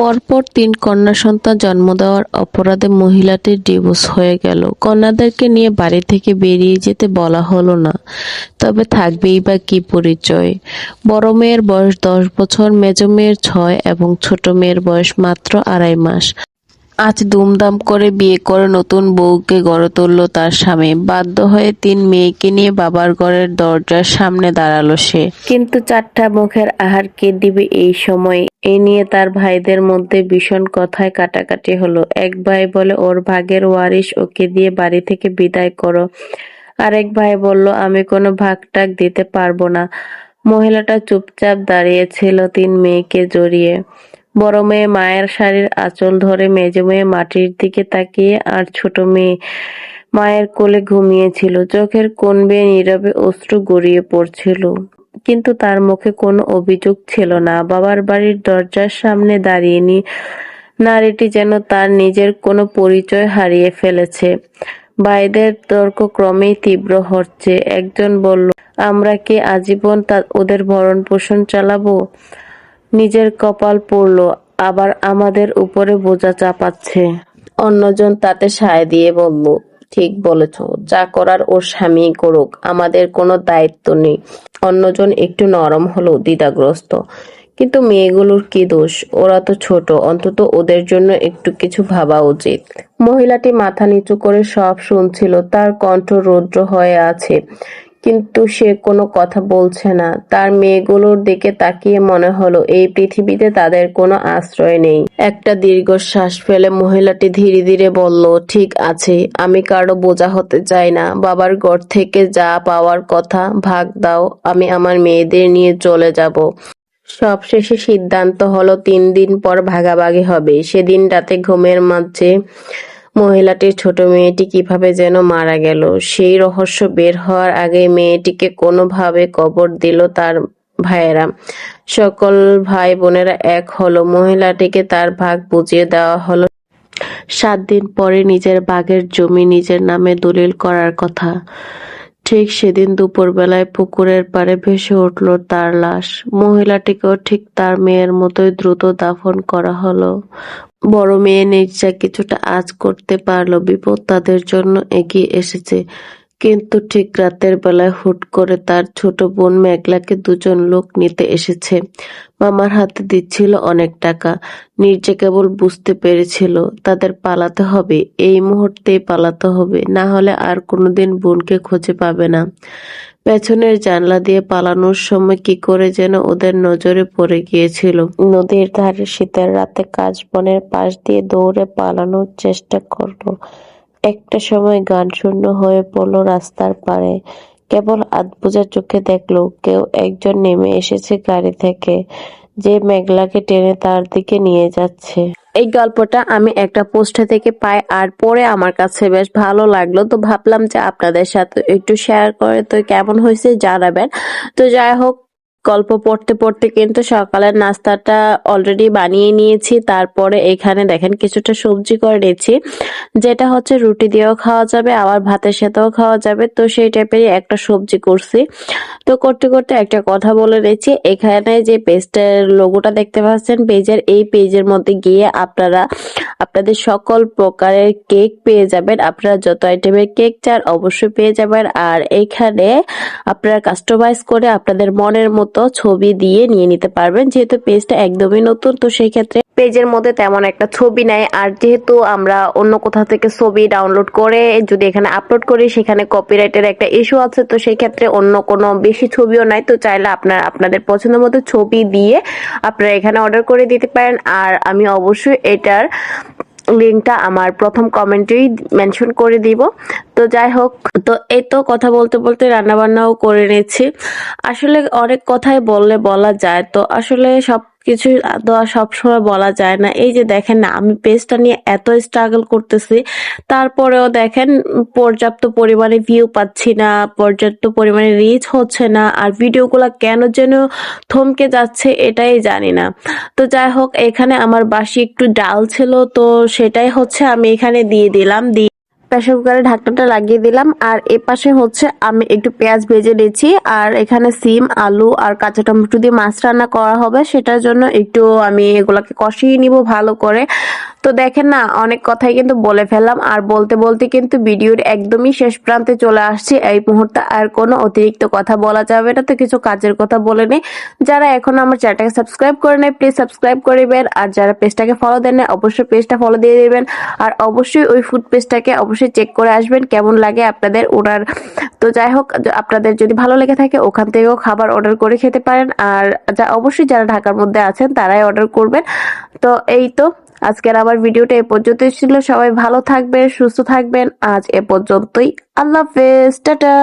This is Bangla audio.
পরপর তিন কন্যা সন্তান জন্ম দেওয়ার অপরাধে মহিলাটির ডিভোর্স হয়ে গেল। কন্যাদেরকে নিয়ে বাড়ি থেকে বেরিয়ে যেতে বলা হলো না, তবে থাকবেই বা কি পরিচয়? বড় মেয়ের বয়স দশ বছর, মেজ মেয়ের ছয় এবং ছোট মেয়ের বয়স মাত্র আড়াই মাস। আজ দুমদাম করে বিয়ে করে নতুন বউকে গড়ে তুলল তার স্বামী। বাধ্য হয়ে তিন মেয়েকে নিয়ে বাবার ঘরের দরজার সামনে দাঁড়াল সে। কিন্তু চারটা মুখের আহার কে দিবে এই সময়? এ নিয়ে তার ভাইদের মধ্যে ভীষণ কথায় কাটাকাটি হলো। এক ভাই বলে, ওর ভাগের ওয়ারিশ ওকে দিয়ে বাড়ি থেকে বিদায় করো। আরেক ভাই বলল, আমি কোনো ভাগ টাক দিতে পারব না। মহিলাটা চুপচাপ দাঁড়িয়েছিল তিন মেয়েকে জড়িয়ে। বড় মেয়ে মায়ের শাড়ির আঁচল ধরে মেজো মেয়ে মাটির দিকে তাকিয়ে আর ছোট মেয়ে মায়ের কোলে ঘুমিয়েছিল। চোখের কোন বেয়ে নীরবে অশ্রু গড়িয়ে পড়ছিল। কিন্তু তার মুখে কোনো অভিযোগ ছিল না। বাবার বাড়ির দরজার সামনে দাঁড়িয়ে নি নারীটি যেন তার নিজের কোনো পরিচয় হারিয়ে ফেলেছে। ভাইদের তর্ক ক্রমেই তীব্র হচ্ছে। একজন বলল, আমরা কি আজীবন তা ওদের ভরণ পোষণ চালাবো? নিজের কপাল পড়ল, আবার আমাদের উপরে বোঝা চাপাচ্ছে। অন্যজন তাতে সায় দিয়ে বলল, ঠিক বলেছ, যা করার ওর স্বামী করুক, আমাদের কোনো দায়িত্ব নেই। অন্যজন একটু নরম হলো দ্বিধাগ্রস্ত, কিন্তু মেয়েগুলোর কি দোষ? ওরা তো ছোট, অন্তত ওদের জন্য একটু কিছু ভাবা উচিত। মহিলাটি মাথা নিচু করে সব শুনছিল, তার কণ্ঠ রৌদ্র হয়ে আছে। কিন্তু সে কোনো কথা বলছে না। তার মেয়েগুলোর দিকে তাকিয়ে মনে হলো, এই পৃথিবীতে তাদের কোনো আশ্রয় নেই। একটা দীর্ঘশ্বাস ফেলে মহিলাটি ধীরে ধীরে বলল, ঠিক আছে, আমি কারও বোঝা হতে চাই না। বাবার ঘর থেকে যা পাওয়ার কথা, ভাগ দাও, আমি আমার মেয়েদের নিয়ে চলে যাব। সবশেষে সিদ্ধান্ত হলো, তিন দিন পর ভাগাভাগি হবে। সেদিন রাতে ঘুমের মাঝে মহিলাটির ছোট মেয়েটি কীভাবে যেন মারা গেল? সেই রহস্য বের হওয়ার আগে মেয়েটিকে কোনোভাবে কবর দিল তার ভাইয়েরা। সকল ভাই বোনেরা এক হলো। মহিলাটিকে তার ভাগ বুঝিয়ে দেওয়া হলো। সাত দিন পরে নিজের বাগের জমি নিজের নামে দলিল করার কথা। ঠিক সেদিন দুপুরবেলায় পুকুরের পাড়ে ভেসে উঠল তার লাশ। মহিলাটিকেও ঠিক তার মেয়ের মতোই দ্রুত দাফন করা হলো। বড় মেয়ে নির্জা কিছুটা আজ করতে পারল, বিপদ তাদের জন্য এগিয়ে এসেছে। কিন্তু ঠিক রাতের বেলায় হুট করে তার ছোট বোন মেঘলাকে দুজন লোক নিতে এসেছে। মামার হাতে দিচ্ছিল অনেক টাকা। নির্জা কেবল বুঝতে পেরেছিল, তাদের পালাতে হবে। এই মুহূর্তেই পালাতে হবে, না হলে আর কোনোদিন বোনকে খুঁজে পাবে না। পেছনের জানলা দিয়ে পালানোর সময় কি করে যেন ওদের নজরে পড়ে গিয়েছিল। নদীর ধারে শীতের রাতে কাশ বনের পাশ দিয়ে দৌড়ে পালানোর চেষ্টা করল। একটা সময় গান শূন্য হয়ে পড়ল রাস্তার পাড়ে। কেবল আধবোঝা চোখে দেখল, কেউ একজন নেমে এসেছে গাড়ি থেকে, যে মেঘলাকে টেনে তার দিকে নিয়ে যাচ্ছে। এই গল্পটা আমি একটা পোস্টে থেকে পাই আর পরে আমার কাছে বেশ ভালো লাগল। তো ভাবলাম যে আপনাদের সাথে একটু শেয়ার করে, তো কেমন হয়েছে জানাবেন। তো যাই হোক গল্প পড়তে পড়তে কিন্তু সকালের নাস্তাটা অলরেডি বানিয়ে নিয়েছি। তারপরে এখানে দেখেন কিছুটা সবজি করে নিয়েছি। যেটা হচ্ছে রুটি দিয়েও খাওয়া যাবে, আবার ভাতের সাথেও খাওয়া যাবে। তো সেই টাইপেরই একটা সবজি করছি। তো করতে করতে একটা কথা বলে নিয়েছি এখানে যে পেজটার লোগোটা দেখতে পাচ্ছেন, পেজের এই পেজের মধ্যে গিয়ে আপনারা আপনাদের সকল প্রকারের কেক পেয়ে যাবেন। আপনারা যত আইটেমের কেক চান অবশ্যই পেয়ে যাবেন। আর এখানে আপনারা কাস্টমাইজ করে আপনাদের মনের মতো ছবি দিয়ে নিয়ে নিতে পারবেন। যেহেতু পেজটা একদমই নতুন, তো সেই ক্ষেত্রে পেজের মধ্যে তেমন একটা ছবি নাই। আর যেহেতু আমরা অন্য কোথাও থেকে ছবি ডাউনলোড করে যদি এখানে আপলোড করি, সেখানে কপিরাইটের একটা ইস্যু আছে, তো সেই ক্ষেত্রে অন্য কোনো বেশি ছবিও নাই। তো চাইলে আপনার আপনাদের পছন্দ মতো ছবি দিয়ে আপনারা এখানে অর্ডার করে দিতে পারেন। আর আমি অবশ্যই এটার লিঙ্কটা আমার প্রথম কমেন্টেই মেনশন করে দিব। তো যাই হোক, তো এই তো কথা বলতে বলতে রান্নাবান্নাও করে নিচ্ছি। আসলে অনেক কথাই বললে বলা যায়। তো আসলে সব কিছু আর সবসময় বলা যায় না। এই যে দেখেন না, আমি পেজটা নিয়ে এত স্ট্রাগল করতেছি, তারপরেও দেখেন পর্যাপ্ত পরিমাণে ভিউ পাচ্ছি না, পর্যাপ্ত পরিমাণে রিচ হচ্ছে না, আর ভিডিওগুলো কেন যেন থমকে যাচ্ছে এটাই জানি না। তো যাই হোক, এখানে আমার বাসি একটু ডাল ছিল, তো সেটাই হচ্ছে আমি এখানে দিয়ে দিলাম, দিয়ে প্রেসার কুকারে ঢাকনাটা লাগিয়ে দিলাম। আর এ পাশে হচ্ছে আমি একটু পেঁয়াজ ভেজে নিয়েছি আর এখানে সিম, আলু আর কাঁচা টমেটো দিয়ে মাছ রান্না করা হবে। সেটার জন্য একটু আমি এগুলাকে কষিয়ে নিব ভালো করে। তো দেখেন না, অনেক কথাই কিন্তু বলে ফেললাম। আর বলতে বলতে কিন্তু ভিডিওর একদমই শেষ প্রান্তে চলে আসছি। এই মুহূর্তে আর কোনো অতিরিক্ত কথা বলা যাবে না, তো কিছু কাজের কথা বলে নেই। যারা এখন আমার চ্যানেলটাকে সাবস্ক্রাইব করে নেয় প্লিজ সাবস্ক্রাইব করিবেন আর যারা পেজটাকে ফলো দেন না অবশ্যই পেজটা ফলো দিয়ে দেবেন। আর অবশ্যই ওই ফুড পেজটাকে অবশ্যই চেক করে আসবেন, কেমন লাগে আপনাদের ওনার। তো যাই হোক আপনাদের যদি ভালো লেগে থাকে, ওখান থেকেও খাবার অর্ডার করে খেতে পারেন। আর যা অবশ্যই যারা ঢাকার মধ্যে আছেন, তারাই অর্ডার করবেন। তো এই তো আজকের আমার ভিডিওটা এ পর্যন্তই ছিল। সবাই ভালো থাকবেন, সুস্থ থাকবেন। আজ এ পর্যন্তই। আল্লাহ হাফেজ। টাটা।